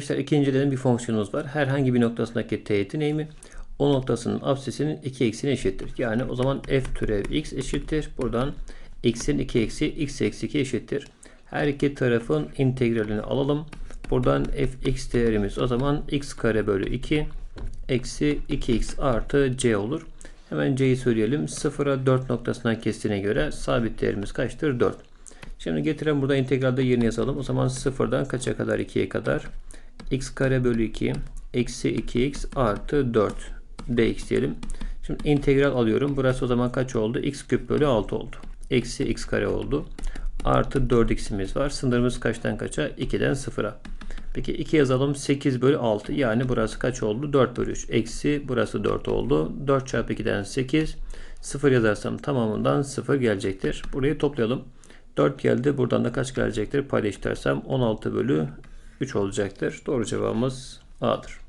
Arkadaşlar ikinciden bir fonksiyonumuz var. Herhangi bir noktasındaki teğetin eğimi o noktasının absisinin 2 eksine eşittir. Yani o zaman f türev x eşittir. Buradan x'in 2 eksi x eksi 2 eşittir. Her iki tarafın integralini alalım. Buradan fx değerimiz o zaman x kare bölü 2 eksi 2x artı c olur. Hemen c'yi söyleyelim. 0'a 4 noktasından kestiğine göre sabit değerimiz kaçtır? 4. Şimdi getirelim burada integralde yerini yazalım. O zaman 0'dan kaça kadar 2'ye kadar? X kare bölü 2 eksi 2x artı 4 dx diyelim. Şimdi integral alıyorum. Burası o zaman kaç oldu? x küp bölü 6 oldu. Eksi x kare oldu. Artı 4x'imiz var. Sınırımız kaçtan kaça? 2'den 0'a. Peki 2 yazalım. 8 bölü 6. Yani burası kaç oldu? 4 bölü 3. Eksi burası 4 oldu. 4 çarpı 2'den 8. 0 yazarsam tamamından 0 gelecektir. Burayı toplayalım. 4 geldi. Buradan da kaç gelecektir? Paylaştırsam 16 bölü 3 olacaktır. Doğru cevabımız A'dır.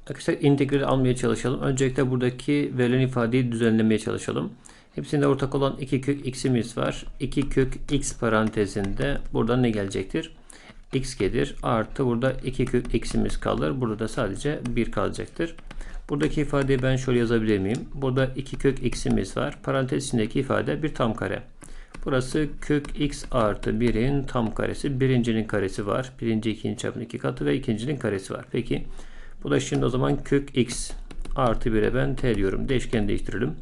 Arkadaşlar integral almaya çalışalım. Öncelikle buradaki verilen ifadeyi düzenlemeye çalışalım. Hepsinde ortak olan 2 kök x'imiz var. 2 kök x parantezinde buradan ne gelecektir? x gelir. Artı burada 2 kök x'imiz kalır. Burada da sadece 1 kalacaktır. Buradaki ifadeyi ben şöyle yazabilir miyim? Burada 2 kök x'imiz var. Parantez içindeki ifade bir tam kare. Burası kök x artı 1'in tam karesi. Birincinin karesi var. Birinci ikinci çarpın iki katı ve ikincinin karesi var. Peki bu da şimdi o zaman kök x artı 1'e ben t diyorum. Değişken değiştirelim.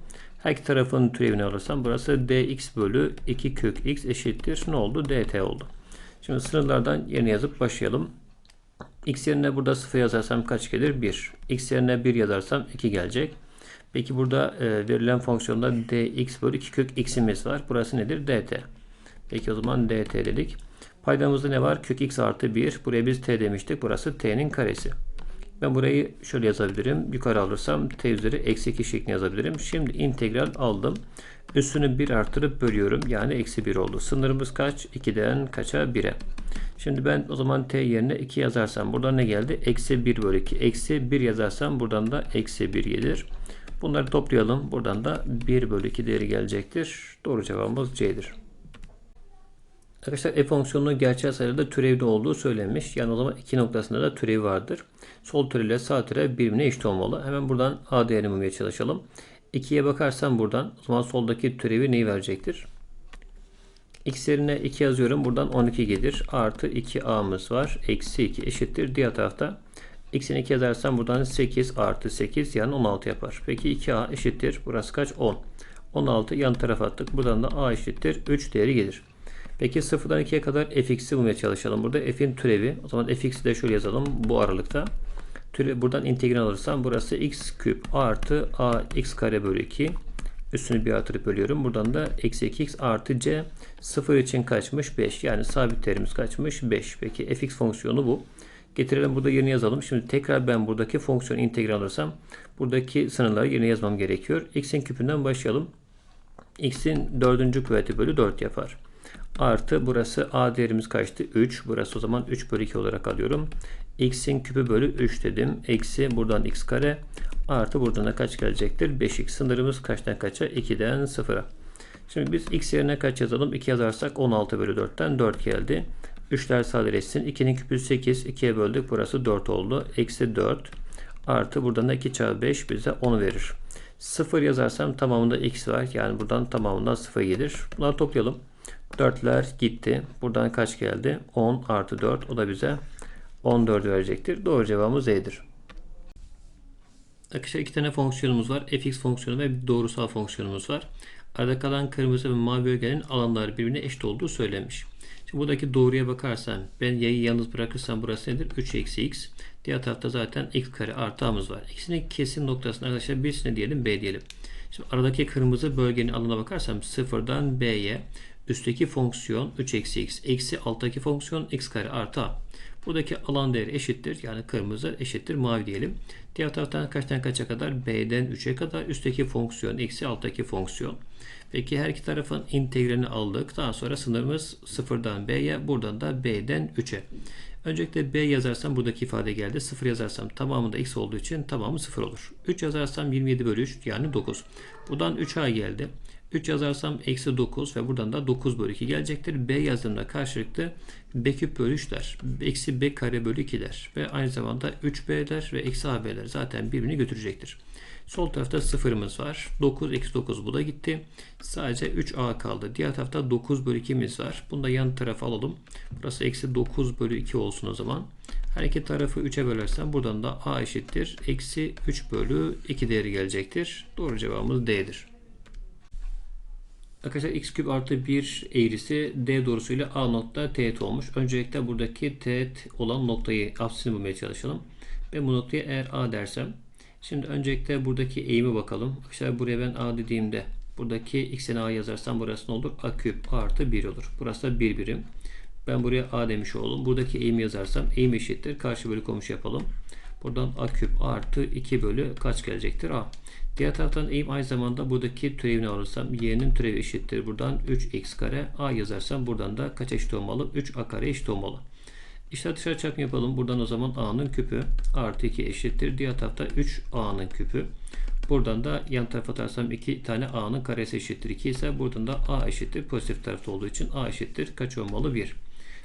Her iki tarafın türevini alırsam burası dx bölü 2 kök x eşittir. Ne oldu? dt oldu. Şimdi sınırlardan yerine yazıp başlayalım. x yerine burada 0 yazarsam kaç gelir? 1. x yerine 1 yazarsam 2 gelecek. Peki burada e, verilen fonksiyonda dx bölü 2 kök x'imiz var. Burası nedir? dt. Peki o zaman dt dedik. Paydamızda ne var? Kök x artı 1. Buraya biz t demiştik. Burası t'nin karesi. Ben burayı şöyle yazabilirim. Yukarı alırsam t üzeri eksi 2 şeklinde yazabilirim. Şimdi integral aldım. Üstünü 1 artırıp bölüyorum. Yani eksi 1 oldu. Sınırımız kaç? 2'den kaça? 1'e. Şimdi ben o zaman t yerine 2 yazarsam buradan ne geldi? Eksi 1 bölü 2. Eksi 1 yazarsam buradan da eksi 1 gelir. Bunları toplayalım. Buradan da 1 bölü 2 değeri gelecektir. Doğru cevabımız C'dir. Arkadaşlar f fonksiyonunun gerçel sayılarda türevde olduğu söylenmiş. Yani o zaman iki noktasında da türevi vardır. Sol türev ile sağ türev birbirine eşit olmalı. Hemen buradan a değerini bulmaya çalışalım. 2'ye bakarsam buradan o zaman soldaki türevi neyi verecektir? x yerine 2 yazıyorum. Buradan 12 gelir. Artı 2a'mız var. Eksi 2 eşittir. Diğer tarafta x'ini 2 yazarsam buradan 8 artı 8 yani 16 yapar. Peki 2a eşittir. Burası kaç? 10. 16 yan tarafa attık. Buradan da a eşittir. 3 değeri gelir. Peki 0'dan 2'ye kadar fx'i bulmaya çalışalım. Burada f'in türevi. O zaman fx'i de şöyle yazalım. Bu aralıkta. Türe, buradan integral alırsam burası x küp artı a x kare bölü 2. Üstünü bir artırıp bölüyorum. Buradan da eksi 2x artı c 0 için kaçmış? 5. Yani sabit değerimiz kaçmış? 5. Peki fx fonksiyonu bu. Getirelim burada yerini yazalım. Şimdi tekrar ben buradaki fonksiyon integral alırsam buradaki sınırları yerine yazmam gerekiyor. x'in küpünden başlayalım. x'in dördüncü kuvveti bölü 4 yapar. Artı burası a değerimiz kaçtı? 3. Burası o zaman 3 bölü 2 olarak alıyorum. x'in küpü bölü 3 dedim. Eksi buradan x kare. Artı buradan da kaç gelecektir? 5x. Sınırımız kaçtan kaça? 2'den 0'a. Şimdi biz x yerine kaç yazalım? 2 yazarsak 16 bölü 4'ten 4 geldi. 3'ler sadeleşsin. 2'nin küpü 8. 2'ye böldük. Burası 4 oldu. Eksi 4. Artı buradan da 2 çarpı 5 bize 10 verir. 0 yazarsam tamamında x var. Yani buradan tamamından 0 gelir. Bunları toplayalım. 4'ler gitti. Buradan kaç geldi? 10 artı 4. O da bize 14 verecektir. Doğru cevabımız E'dir. Arkadaşlar iki tane fonksiyonumuz var. fx fonksiyonu ve bir doğrusal fonksiyonumuz var. Arada kalan kırmızı ve mavi bölgenin alanları birbirine eşit olduğu söylenmiş. Şimdi buradaki doğruya bakarsan ben yayı yalnız bırakırsam burası nedir? 3 eksi x. Diğer tarafta zaten x kare artı a'mız var. İkisinin kesin noktasına arkadaşlar birisine diyelim b diyelim. Şimdi aradaki kırmızı bölgenin alanına bakarsam sıfırdan b'ye üstteki fonksiyon 3 eksi x eksi alttaki fonksiyon x kare artı a. Buradaki alan değeri eşittir. Yani kırmızı eşittir mavi diyelim. Diğer taraftan kaçtan kaça kadar? B'den 3'e kadar üstteki fonksiyon eksi alttaki fonksiyon. Peki her iki tarafın integralini aldık. Daha sonra sınırımız sıfırdan B'ye buradan da B'den 3'e. Öncelikle B yazarsam buradaki ifade geldi. 0 yazarsam tamamında x olduğu için tamamı 0 olur. 3 yazarsam 27 bölü 3 yani 9. Buradan 3a geldi. 3 yazarsam eksi 9 ve buradan da 9 bölü 2 gelecektir. B yazdığımda karşılıklı b küp bölü 3 der. Eksi b kare bölü 2 der. Ve aynı zamanda 3b der ve eksi ab'ler zaten birbirini götürecektir. Sol tarafta sıfırımız var. 9 eksi 9 bu da gitti. Sadece 3a kaldı. Diğer tarafta 9 bölü 2'miz var. Bunu da yan tarafa alalım. Burası eksi 9 bölü 2 olsun o zaman. Her iki tarafı 3'e bölersem buradan da a eşittir. Eksi 3 bölü 2 değeri gelecektir. Doğru cevabımız D'dir. Arkadaşlar x küp artı 1 eğrisi D doğrusuyla A nokta teğet olmuş. Öncelikle buradaki teğet olan noktayı apsisini bulmaya çalışalım. Ben bu noktaya eğer A dersem Şimdi öncelikle buradaki eğimi bakalım. Arkadaşlar buraya ben A dediğimde buradaki x'ine A yazarsam burası ne olur? A küp artı 1 olur. Burası da 1 birim. Ben buraya A demiş oldum. Buradaki eğimi yazarsam eğim eşittir. Karşı bölü komşu yapalım. Buradan A küp artı 2 bölü kaç gelecektir? A. Diğer taraftan eğim aynı zamanda buradaki türevini alırsam y'nin türevi eşittir. Buradan 3x kare a yazarsam buradan da kaç eşit olmalı? 3a kare eşit olmalı. İşte dışarı çarpım yapalım. Buradan o zaman a'nın küpü artı 2 eşittir. Diğer tarafta 3a'nın küpü. Buradan da yan tarafa atarsam 2 tane a'nın karesi eşittir 2 ise buradan da a eşittir. Pozitif tarafta olduğu için a eşittir. Kaç olmalı? 1.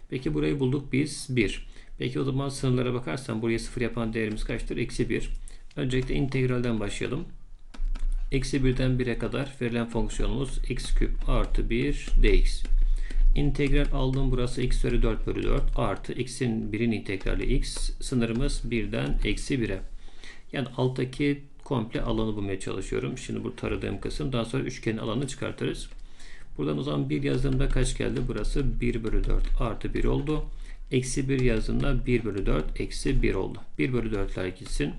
Peki burayı bulduk biz 1. Peki o zaman sınırlara bakarsam buraya 0 yapan değerimiz kaçtır? Eksi 1. Öncelikle integralden başlayalım. Eksi 1'den 1'e kadar verilen fonksiyonumuz x küp artı 1 dx. İntegral aldım burası x üzeri 4 bölü 4 artı x'in 1'in integrali x sınırımız 1'den eksi 1'e. Yani alttaki komple alanı bulmaya çalışıyorum. Şimdi bu taradığım kısım daha sonra üçgenin alanını çıkartırız. Buradan o zaman 1 yazdığımda kaç geldi? Burası 1 bölü 4 artı 1 oldu. Eksi 1 yazdığımda 1 bölü 4 eksi 1 oldu. 1 bölü 4'ler gitsin.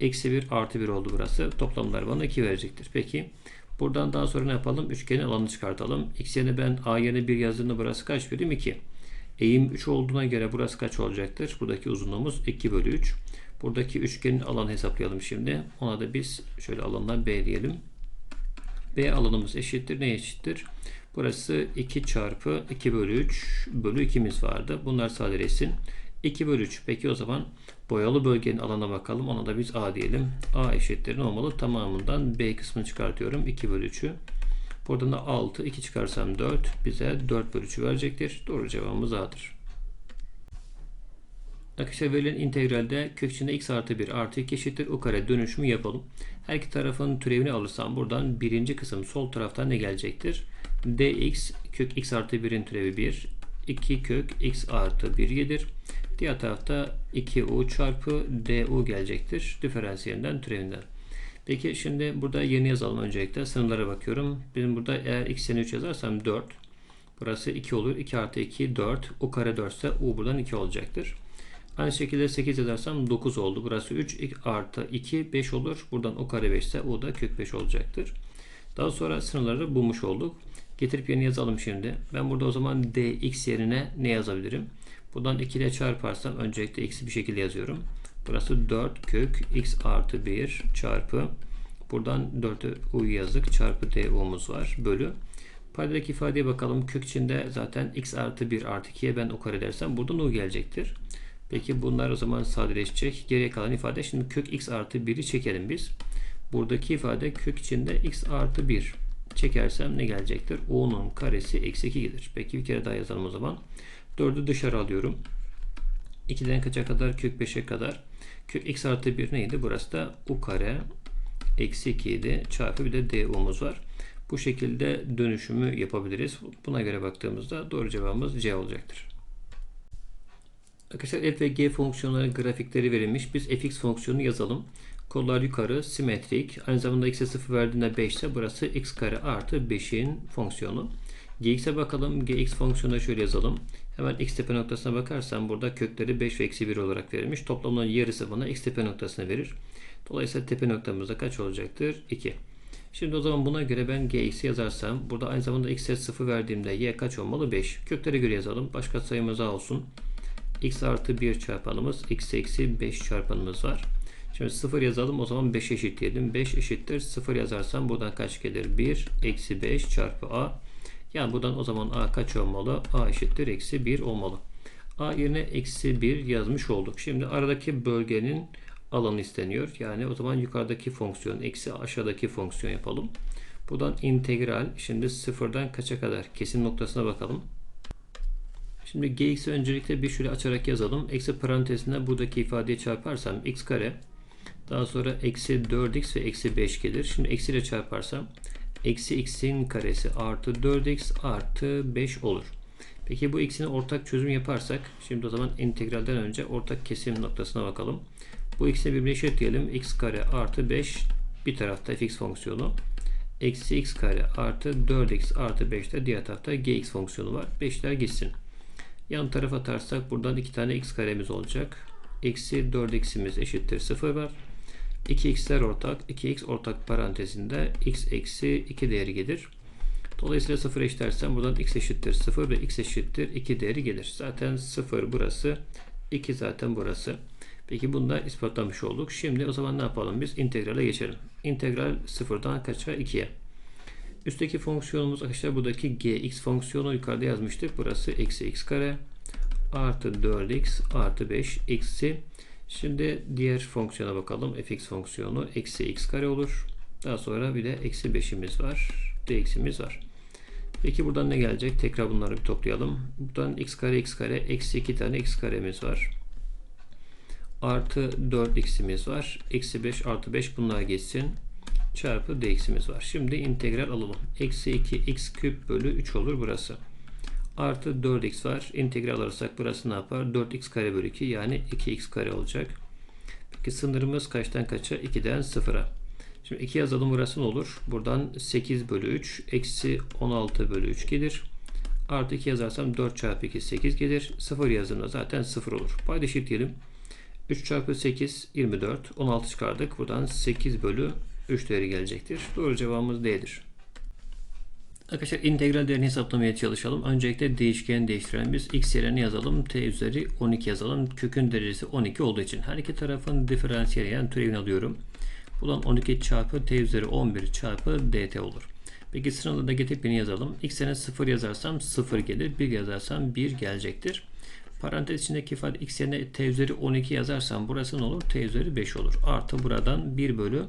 Eksi 1 artı 1 oldu burası. Toplamlar bana 2 verecektir. Peki buradan daha sonra ne yapalım? Üçgenin alanını çıkartalım. X yerine ben A yerine 1 yazdığımda burası kaç birim? 2. Eğim 3 olduğuna göre burası kaç olacaktır? Buradaki uzunluğumuz 2 bölü 3. Buradaki üçgenin alanı hesaplayalım şimdi. Ona da biz şöyle alandan B diyelim. B alanımız eşittir. Ne eşittir? Burası 2 çarpı 2 bölü 3 bölü 2'miz vardı. Bunlar sadeleşsin. 2 bölü 3. Peki o zaman boyalı bölgenin alana bakalım. Ona da biz A diyelim. A eşittir ne olmalı? Tamamından B kısmını çıkartıyorum. 2 bölü 3'ü. Buradan da 6. 2 çıkarsam 4. Bize 4 bölü 3'ü verecektir. Doğru cevabımız A'dır. Arkadaşlar verilen integralde kök içinde x artı 1 artı 2 eşittir o kare dönüşümü yapalım. Her iki tarafın türevini alırsam buradan birinci kısım sol taraftan ne gelecektir? dx kök x artı 1'in türevi 1. 2 kök x artı 1 gelir. Diğer tarafta 2u çarpı du gelecektir. Diferansiyelinden türevinden. Peki şimdi burada yeni yazalım öncelikle. Sınırlara bakıyorum. Benim burada eğer x yerine 3 yazarsam 4. Burası 2 olur. 2 artı 2 4. u kare 4 ise u buradan 2 olacaktır. Aynı şekilde 8 yazarsam 9 oldu. Burası 3 artı 2 5 olur. Buradan u kare 5 ise u da kök 5 olacaktır. Daha sonra sınırları bulmuş olduk. Getirip yeni yazalım şimdi. Ben burada o zaman dx yerine ne yazabilirim? Buradan 2 ile çarparsam öncelikle x'i bir şekilde yazıyorum. Burası 4 kök x artı 1 çarpı buradan 4'ü u yazdık çarpı du'muz var bölü. Paydadaki ifadeye bakalım. Kök içinde zaten x artı 1 artı 2'ye ben o kare dersem buradan u gelecektir. Peki bunlar o zaman sadeleşecek. Geriye kalan ifade şimdi kök x artı 1'i çekelim biz. Buradaki ifade kök içinde x artı 1 çekersem ne gelecektir? u'nun karesi eksi 2 gelir. Peki bir kere daha yazalım o zaman. 4'ü dışarı alıyorum. 2'den kaça kadar? Kök 5'e kadar. Kök x artı 1 neydi? Burası da u kare eksi 2 idi. Çarpı bir de du'muz var. Bu şekilde dönüşümü yapabiliriz. Buna göre baktığımızda doğru cevabımız C olacaktır. Arkadaşlar f ve g fonksiyonları grafikleri verilmiş. Biz fx fonksiyonunu yazalım. Kollar yukarı simetrik. Aynı zamanda x'e 0 verdiğinde 5 ise burası x kare artı 5'in fonksiyonu. gx'e bakalım. gx fonksiyonunu şöyle yazalım. Hemen x tepe noktasına bakarsam burada kökleri 5 ve eksi 1 olarak verilmiş. Toplamının yarısı bana x tepe noktasını verir. Dolayısıyla tepe noktamızda kaç olacaktır? 2. Şimdi o zaman buna göre ben gx'i yazarsam burada aynı zamanda x'e 0 verdiğimde y kaç olmalı? 5. Köklere göre yazalım. Başka sayımız a olsun. x artı 1 çarpanımız x eksi 5 çarpanımız var. Şimdi 0 yazalım o zaman 5 eşit diyelim. 5 eşittir 0 yazarsam buradan kaç gelir? 1 eksi 5 çarpı a. Yani buradan o zaman a kaç olmalı? a eşittir eksi 1 olmalı. a yerine eksi 1 yazmış olduk. Şimdi aradaki bölgenin alanı isteniyor. Yani o zaman yukarıdaki fonksiyon eksi aşağıdaki fonksiyon yapalım. Buradan integral. Şimdi sıfırdan kaça kadar? Kesim noktasına bakalım. Şimdi gx'i öncelikle bir şöyle açarak yazalım. Eksi parantezinde buradaki ifadeyi çarparsam x kare. Daha sonra eksi 4x ve eksi 5 gelir. Şimdi eksi ile çarparsam eksi x'in karesi artı 4x artı 5 olur. Peki bu ikisini ortak çözüm yaparsak şimdi o zaman integralden önce ortak kesim noktasına bakalım. Bu ikisini birbirine eşitleyelim. x kare artı 5 bir tarafta fx fonksiyonu. Eksi x kare artı 4x artı 5 de diğer tarafta gx fonksiyonu var. 5'ler gitsin. Yan tarafa atarsak buradan iki tane x karemiz olacak. Eksi 4x'imiz eşittir 0 var. 2x'ler ortak. 2x ortak parantezinde x eksi 2 değeri gelir. Dolayısıyla 0 eşitlersem buradan x eşittir 0 ve x eşittir 2 değeri gelir. Zaten 0 burası. 2 zaten burası. Peki bunu da ispatlamış olduk. Şimdi o zaman ne yapalım biz? İntegrale geçelim. İntegral 0'dan kaça? 2'ye. Üstteki fonksiyonumuz arkadaşlar buradaki gx fonksiyonu yukarıda yazmıştık. Burası eksi x kare artı 4x artı 5 eksi Şimdi diğer fonksiyona bakalım. fx fonksiyonu eksi x kare olur. Daha sonra bir de eksi 5'imiz var. dx'imiz var. Peki buradan ne gelecek? Tekrar bunları bir toplayalım. Buradan x kare x kare eksi 2 tane x karemiz var. Artı 4x'imiz var. Eksi 5 artı 5 bunlar geçsin. Çarpı dx'imiz var. Şimdi integral alalım. Eksi 2 x küp bölü 3 olur burası. Artı 4x var. İntegral alırsak burası ne yapar? 4x kare bölü 2 yani 2x kare olacak. Peki sınırımız kaçtan kaça? 2'den 0'a. Şimdi 2 yazalım burası ne olur? Buradan 8 bölü 3 eksi 16 bölü 3 gelir. Artı 2 yazarsam 4 çarpı 2 8 gelir. 0 yazımda zaten 0 olur. Payda eşitleyelim. 3 çarpı 8 24. 16 çıkardık. Buradan 8 bölü 3 değeri gelecektir. Doğru cevabımız D'dir. Arkadaşlar integral değerini hesaplamaya çalışalım. Öncelikle değişken değiştirelim. Biz x yerine yazalım. t üzeri 12 yazalım. Kökün derecesi 12 olduğu için her iki tarafın diferansiyeli yani türevini alıyorum. Buradan 12 çarpı t üzeri 11 çarpı dt olur. Peki sırada da getirip beni yazalım. x yerine 0 yazarsam 0 gelir. 1 yazarsam 1 gelecektir. Parantez içindeki ifade x yerine t üzeri 12 yazarsam burası ne olur? t üzeri 5 olur. Artı buradan 1 bölü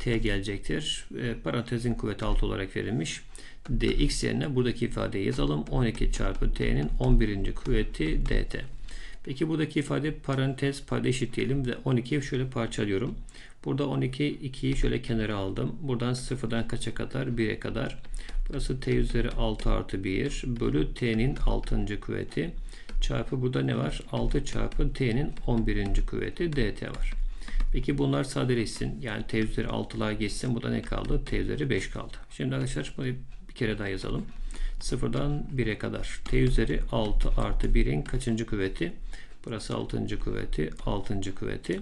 t gelecektir. E, parantezin kuvveti 6 olarak verilmiş dx yerine buradaki ifadeyi yazalım. 12 çarpı t'nin 11. kuvveti dt. Peki buradaki ifade parantez payda eşitleyelim ve 12'yi şöyle parçalıyorum. Burada 12 2'yi şöyle kenara aldım. Buradan 0'dan kaça kadar? 1'e kadar. Burası t üzeri 6 artı 1 bölü t'nin 6. kuvveti çarpı burada ne var? 6 çarpı t'nin 11. kuvveti dt var. Peki bunlar sadeleşsin. Yani t üzeri 6'lar geçsin. Burada ne kaldı? t üzeri 5 kaldı. Şimdi arkadaşlar kere daha yazalım. Sıfırdan 1'e kadar. T üzeri 6 artı 1'in kaçıncı kuvveti? Burası 6. kuvveti. 6. kuvveti.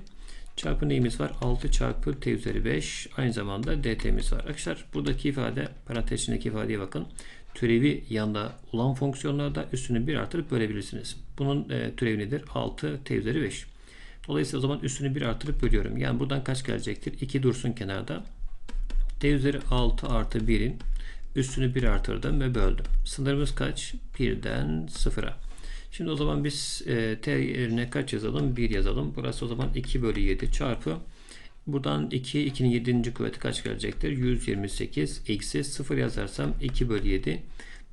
Çarpı neyimiz var? 6 çarpı t üzeri 5. Aynı zamanda dt'miz var. Arkadaşlar buradaki ifade parantez içindeki ifadeye bakın. Türevi yanda olan fonksiyonlarda üstünü 1 artırıp bölebilirsiniz. Bunun e, türevi nedir? 6 t üzeri 5. Dolayısıyla o zaman üstünü 1 artırıp bölüyorum. Yani buradan kaç gelecektir? 2 dursun kenarda. t üzeri 6 artı 1'in Üstünü 1 artırdım ve böldüm. Sınırımız kaç? 1'den 0'a. Şimdi o zaman biz e, t yerine kaç yazalım? 1 yazalım. Burası o zaman 2 bölü 7 çarpı. Buradan 2, 2'nin 7. kuvveti kaç gelecektir? 128 eksi 0 yazarsam 2 bölü 7.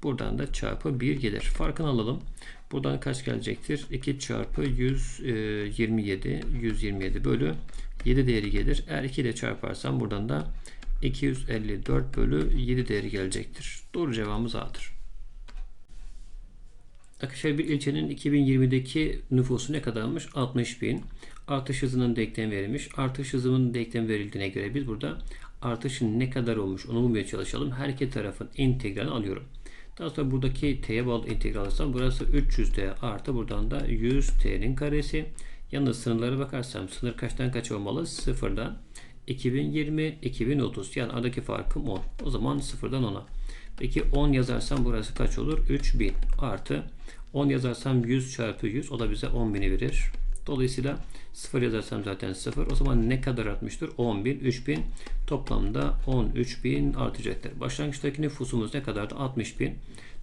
Buradan da çarpı 1 gelir. Farkını alalım. Buradan kaç gelecektir? 2 çarpı 127. 127 bölü 7 değeri gelir. Eğer 2 ile çarparsam buradan da 254 bölü 7 değeri gelecektir. Doğru cevabımız A'dır. Arkadaşlar bir ilçenin 2020'deki nüfusu ne kadarmış? 60 bin. Artış hızının denklem verilmiş. Artış hızının denklem verildiğine göre biz burada artışın ne kadar olmuş onu bulmaya çalışalım. Her iki tarafın integralini alıyorum. Daha sonra buradaki t'ye bağlı integral alırsam burası 300t artı buradan da 100t'nin karesi. Yalnız sınırlara bakarsam sınır kaçtan kaç olmalı? Sıfırdan 2020, 2030. Yani aradaki farkım 10. O zaman sıfırdan 10'a. Peki 10 yazarsam burası kaç olur? 3000 artı 10 yazarsam 100 çarpı 100 o da bize 10.000'i verir. Dolayısıyla 0 yazarsam zaten 0. O zaman ne kadar artmıştır? 10.000, 3.000 toplamda 13.000 artacaktır. Başlangıçtaki nüfusumuz ne kadardı? 60.000.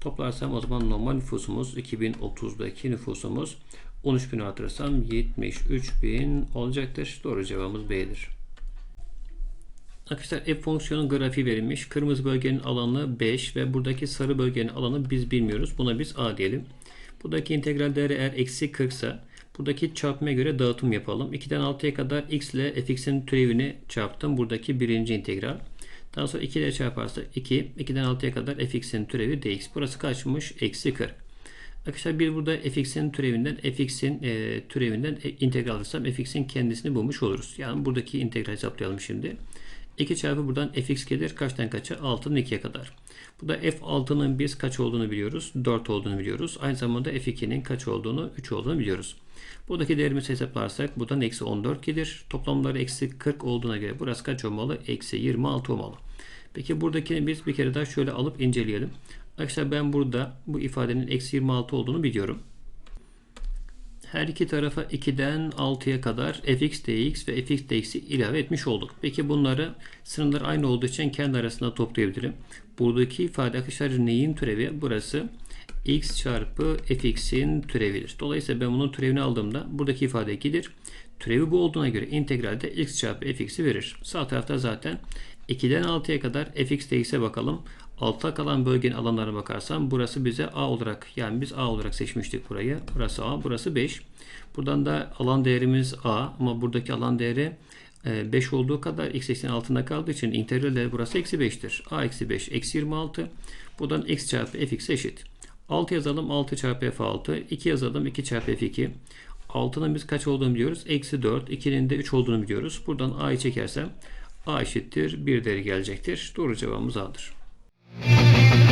Toplarsam o zaman normal nüfusumuz 2030'daki nüfusumuz 13.000 artırsam 73.000 olacaktır. Doğru cevabımız B'dir. Arkadaşlar f fonksiyonun grafiği verilmiş. Kırmızı bölgenin alanı 5 ve buradaki sarı bölgenin alanı biz bilmiyoruz. Buna biz a diyelim. Buradaki integral değeri eğer eksi 40 ise buradaki çarpmaya göre dağıtım yapalım. 2'den 6'ya kadar x ile fx'in türevini çarptım. Buradaki birinci integral. Daha sonra 2 ile çarparsa 2. 2'den 6'ya kadar fx'in türevi dx. Burası kaçmış? Eksi 40. Arkadaşlar bir burada fx'in türevinden fx'in e, türevinden e, integral alırsam fx'in kendisini bulmuş oluruz. Yani buradaki integral hesaplayalım şimdi. 2 çarpı buradan fx gelir. Kaçtan kaça? 6'nın 2'ye kadar. Bu da f6'nın biz kaç olduğunu biliyoruz. 4 olduğunu biliyoruz. Aynı zamanda f2'nin kaç olduğunu 3 olduğunu biliyoruz. Buradaki değerimizi hesaplarsak buradan eksi 14 gelir. Toplamları eksi 40 olduğuna göre burası kaç olmalı? Eksi 26 olmalı. Peki buradakini biz bir kere daha şöyle alıp inceleyelim. Arkadaşlar ben burada bu ifadenin eksi 26 olduğunu biliyorum. Her iki tarafa 2'den 6'ya kadar fx dx ve fx dx'i ilave etmiş olduk. Peki bunları sınırlar aynı olduğu için kendi arasında toplayabilirim. Buradaki ifade arkadaşlar neyin türevi? Burası x çarpı fx'in türevidir. Dolayısıyla ben bunun türevini aldığımda buradaki ifade 2'dir. Türevi bu olduğuna göre integralde x çarpı fx'i verir. Sağ tarafta zaten 2'den 6'ya kadar fx dx'e bakalım. Altta kalan bölgenin alanlarına bakarsam burası bize a olarak yani biz a olarak seçmiştik burayı. Burası a, burası 5. Buradan da alan değerimiz a ama buradaki alan değeri 5 olduğu kadar x eksenin altında kaldığı için integral değeri burası eksi 5'tir. a eksi 5 eksi 26. Buradan x çarpı fx eşit. 6 yazalım 6 çarpı f6. 2 yazalım 2 çarpı f2. 6'nın biz kaç olduğunu biliyoruz. Eksi 4. 2'nin de 3 olduğunu biliyoruz. Buradan a'yı çekersem a eşittir 1 değeri gelecektir. Doğru cevabımız a'dır. Thank you.